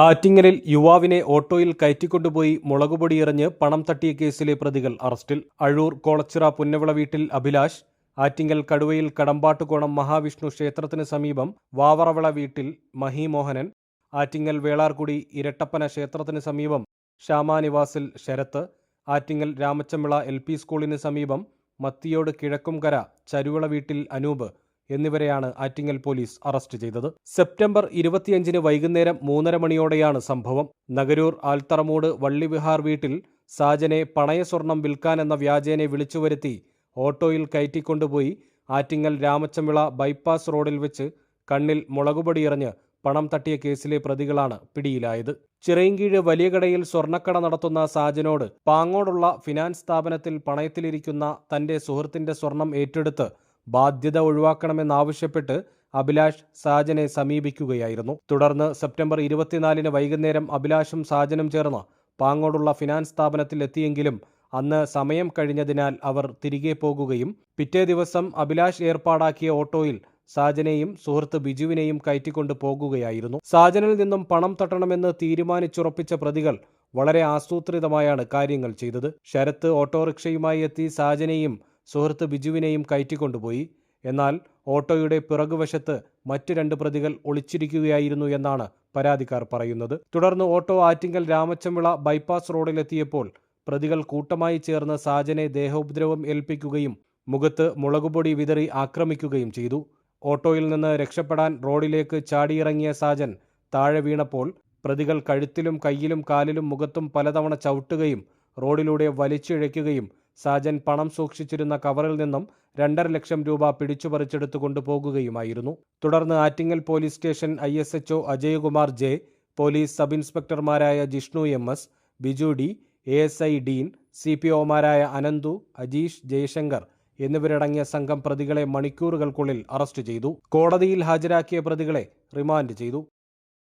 ആറ്റിങ്ങലിൽ യുവാവിനെ ഓട്ടോയിൽ കയറ്റിക്കൊണ്ടുപോയി മുളകുപൊടി എറിഞ്ഞ് പണം തട്ടിയ കേസിലെ പ്രതികൾ അറസ്റ്റിൽ. അഴൂർ കോളച്ചിറ പുന്നവിള വീട്ടിൽ അഭിലാഷ്. ആറ്റിങ്ങൽ കടുവയിൽ കടമ്പാട്ടുകോണം മഹാവിഷ്ണു ക്ഷേത്രത്തിന് സമീപം വാവറവിള വീട്ടിൽ മഹിമോഹനൻ. ആറ്റിങ്ങൽ വേളാർകുടി ഇരട്ടപ്പന ക്ഷേത്രത്തിന് സമീപം ശ്യാമാനിവാസിൽ ശരത്ത്. ആറ്റിങ്ങൽ രാമച്ചമ്പിള എൽ സ്കൂളിന് സമീപം മത്തിയോട് കിഴക്കുംകര ചരുവിള വീട്ടിൽ അനൂപ്. എന്നിവരെയാണ് ആറ്റിങ്ങൽ പോലീസ് അറസ്റ്റ് ചെയ്തത്. സെപ്റ്റംബർ ഇരുപത്തിയഞ്ചിന് വൈകുന്നേരം മൂന്നര മണിയോടെയാണ് സംഭവം. നഗരൂർ ആൽത്തറമൂട് വള്ളിവിഹാർ വീട്ടിൽ സാജനെ പണയ സ്വർണം വിൽക്കാനെന്ന വ്യാജേനെ വിളിച്ചുവരുത്തി ഓട്ടോയിൽ കയറ്റിക്കൊണ്ടുപോയി ആറ്റിങ്ങൽ രാമച്ചമിള ബൈപ്പാസ് റോഡിൽ വെച്ച് കണ്ണിൽ മുളകുപൊടിയെറിഞ്ഞ് പണം തട്ടിയ കേസിലെ പ്രതികളാണ് പിടിയിലായത്. ചിറയൻകീഴ് വലിയ കടയിൽ സ്വർണക്കട നടത്തുന്ന സാജനോട് പാങ്ങോടുള്ള ഫിനാൻസ് സ്ഥാപനത്തിൽ പണയത്തിലിരിക്കുന്ന തന്റെ സുഹൃത്തിന്റെ സ്വർണം ഏറ്റെടുത്ത് ബാധ്യത ഒഴിവാക്കണമെന്നാവശ്യപ്പെട്ട് അഭിലാഷ് സാജനെ സമീപിക്കുകയായിരുന്നു. തുടർന്ന് സെപ്റ്റംബർ ഇരുപത്തിനാലിന് വൈകുന്നേരം അഭിലാഷും സാജനും ചേർന്ന് പാങ്ങോടുള്ള ഫിനാൻസ് സ്ഥാപനത്തിൽ എത്തിയെങ്കിലും അന്ന് സമയം കഴിഞ്ഞതിനാൽ അവർ തിരികെ പോകുകയും പിറ്റേ ദിവസം അഭിലാഷ് ഏർപ്പാടാക്കിയ ഓട്ടോയിൽ സാജനെയും സുഹൃത്ത് ബിജുവിനെയും കയറ്റിക്കൊണ്ട് പോകുകയായിരുന്നു. സാജനിൽ നിന്നും പണം തട്ടണമെന്ന് തീരുമാനിച്ചുറപ്പിച്ച പ്രതികൾ വളരെ ആസൂത്രിതമായാണ് കാര്യങ്ങൾ ചെയ്തത്. ശരത്ത് ഓട്ടോറിക്ഷയുമായി എത്തി സാജനെയും സുഹൃത്ത് ബിജുവിനെയും കയറ്റിക്കൊണ്ടുപോയി. എന്നാൽ ഓട്ടോയുടെ പിറകുവശത്ത് മറ്റ് രണ്ട് പ്രതികൾ ഒളിച്ചിരിക്കുകയായിരുന്നു എന്നാണ് പരാതിക്കാർ പറയുന്നത്. തുടർന്ന് ഓട്ടോ ആറ്റിങ്കൽ രാമച്ചമ്പിള ബൈപ്പാസ് റോഡിലെത്തിയപ്പോൾ പ്രതികൾ കൂട്ടമായി ചേർന്ന് സാജനെ ദേഹോപദ്രവം ഏൽപ്പിക്കുകയും മുഖത്ത് മുളകുപൊടി വിതറി ആക്രമിക്കുകയും ചെയ്തു. ഓട്ടോയിൽ നിന്ന് രക്ഷപ്പെടാൻ റോഡിലേക്ക് ചാടിയിറങ്ങിയ സാജൻ താഴെ വീണപ്പോൾ പ്രതികൾ കഴുത്തിലും കയ്യിലും കാലിലും മുഖത്തും പലതവണ ചവിട്ടുകയും റോഡിലൂടെ വലിച്ചിഴയ്ക്കുകയും സാജൻ പണം സൂക്ഷിച്ചിരുന്ന കവറിൽ നിന്നും രണ്ടര ലക്ഷം രൂപ പിടിച്ചുപറിച്ചെടുത്തു കൊണ്ടുപോകുകയുമായിരുന്നു. തുടർന്ന് Attingal police station I S HO Ajayakumar J police sub ഇൻസ്പെക്ടർമാരായ Jishnu M S Biju D A S I Dean C P ഒമാരായ Ananthu Ajeesh Jayashankar എന്നിവരടങ്ങിയ സംഘം പ്രതികളെ മണിക്കൂറുകൾക്കുള്ളിൽ അറസ്റ്റ് ചെയ്തു. കോടതിയിൽ ഹാജരാക്കിയ പ്രതികളെ റിമാൻഡ് ചെയ്തു.